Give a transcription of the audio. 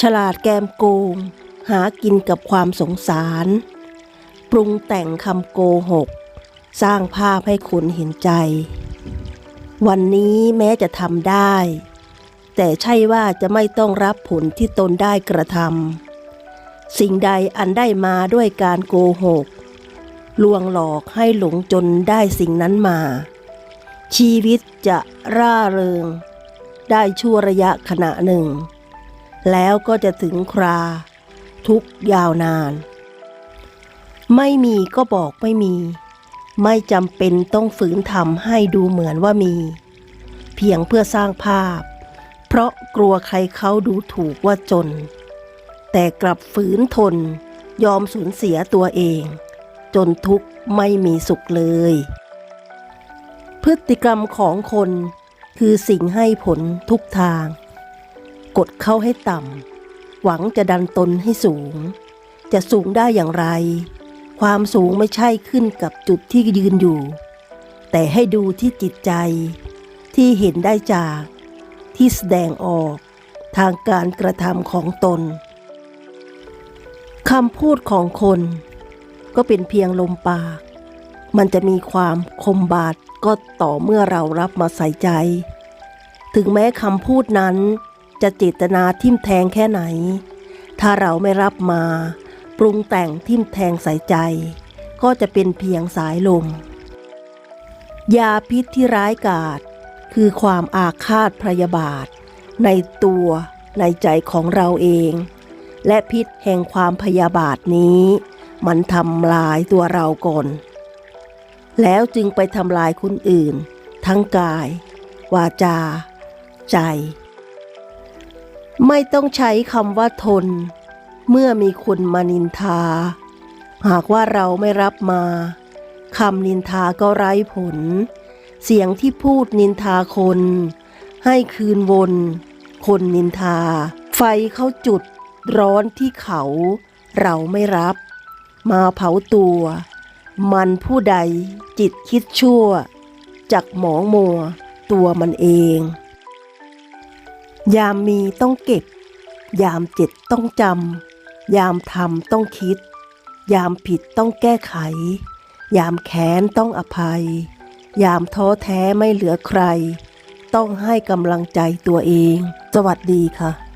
ฉลาดแกมโกง หากินกับความสงสาร ปรุงแต่งคำโกหก สร้างภาพให้คุณเห็นใจ วันนี้แม้จะทำได้ แต่ใช่ว่าจะไม่ต้องรับผลที่ตนได้กระทำสิ่งใดอันได้มาด้วยการโกหก ลวงหลอกให้หลงจนได้สิ่งนั้นมา ชีวิตจะร่าเริง ได้ชั่วระยะขณะหนึ่ง แล้วก็จะถึงครา ทุกยาวนาน ไม่มีก็บอกไม่มี ไม่จำเป็นต้องฝืนทำให้ดูเหมือนว่ามี เพียงเพื่อสร้างภาพ เพราะกลัวใครเขาดูถูกว่าจน แต่กลับฝืนทน ยอมสูญเสียตัวเอง จนทุกข์ไม่มีสุขเลย พฤติกรรมของคนคือสิ่งให้ผลทุกทาง กดเข้าให้ต่ำ หวังจะดันตนให้สูง จะสูงได้อย่างไร ความสูงไม่ใช่ขึ้นกับจุดที่ยืนอยู่ แต่ให้ดูที่จิตใจ ที่เห็นได้จาก ที่แสดงออก ทางการกระทำของตนคำพูดของคน ก็เป็นเพียงลมปาก มันจะมีความคมบาดก็ต่อเมื่อเรารับมาใส่ใจ ถึงแม้คำพูดนั้น จะเจตนาทิ่มแทงแค่ไหน ถ้าเราไม่รับมา ปรุงแต่งทิ่มแทงใส่ใจ ก็จะเป็นเพียงสายลม ยาพิษที่ร้ายกาจคือความอาฆาตพยาบาท ในตัวในใจของเราเอง และพิษแห่งความพยาบาทนี้ มันทำลายตัวเราก่อน แล้วจึงไปทำลายคนอื่น ทั้งกาย วาจา ใจ ไม่ต้องใช้คำว่าทน เมื่อมีคนมานินทา หากว่าเราไม่รับมาคำนินทาก็ไร้ผล เสียงที่พูดนินทาคน ให้คืนวน คนนินทา ไฟเขาจุดร้อนที่เขา เราไม่รับ มาเผาตัว มันผู้ใดจิตคิดชั่ว จักหมองมัว ตัวมันเอง ยามมีต้องเก็บ ยามเจ็ดต้องจำ ยามทำต้องคิด ยามผิดต้องแก้ไข ยามแค้นต้องอภัย ยามท้อแท้ไม่เหลือใคร ต้องให้กำลังใจตัวเอง สวัสดีค่ะ